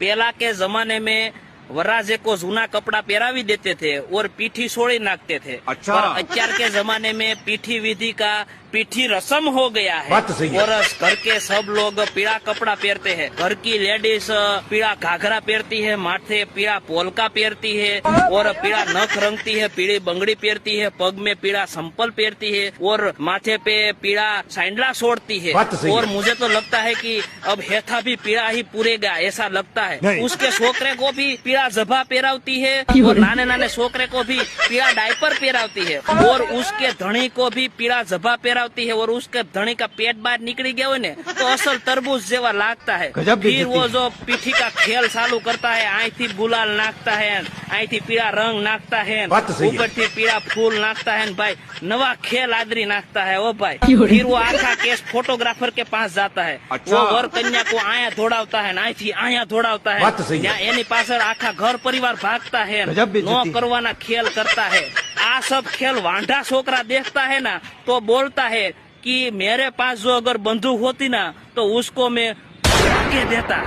पहला के जमाने में वराजे को जूना कपड़ा पहरावी देते थे और पीठी सोड़ी नाकते थे अच्छा। पर अत्यार के जमाने में पीठी विधि का पीठी रसम हो गया है और घर के सब लोग पीला कपड़ा पहनते हैं घर की लेडीज़ पीला घाघरा पहनती है माथे पीला पोलका पहनती है और पीला नख रंगती है पीली बंगड़ी पहनती है पग में पीला संपल पहनती है और माथे पे पीला सैंडला छोड़ती है और मुझे तो लगता है कि अब हेथा भी पीला ही पूरेगा ऐसा लगता है उसके छोकरे को भी पीला जभा पहरावती है और नाने नाने छोकरे को भी पीला डायपर पहरावती है और उसके धणी को भी पीला जभा पहरावती है और उसके धणी का पेट बाहर निकली गया हो ने तो असल तरबूज जेवा लागता है गजब फिर बेइज्जती। वो जो पीठी का खेल चालू करता है आई थी गुलाल नाखता है आई थी पीला रंग नाखता है बात तो सही है। ऊपर थी पीला फूल नाखता है भाई नवा खेल आदरी नाखता है ओ भाई फिर वो आखा केस फोटोग्राफर के पास जाता है अच्छा। वो वर कन्या को आया दौड़ावता है અહીંથી આયા દોડાવતા है વાત તો સહી છે. ત્યાં એની પાછળ આખા આખા ઘર પરિવાર ભાગતા હે નો કરવાના ખેલ કરતા હે. આ સબ ખેલ વાંઢા છોકરા દેખતા હે ના તો બોલતા હે कि मेरे पास जो अगर बंदूक होती ना तो उसको मैं के देता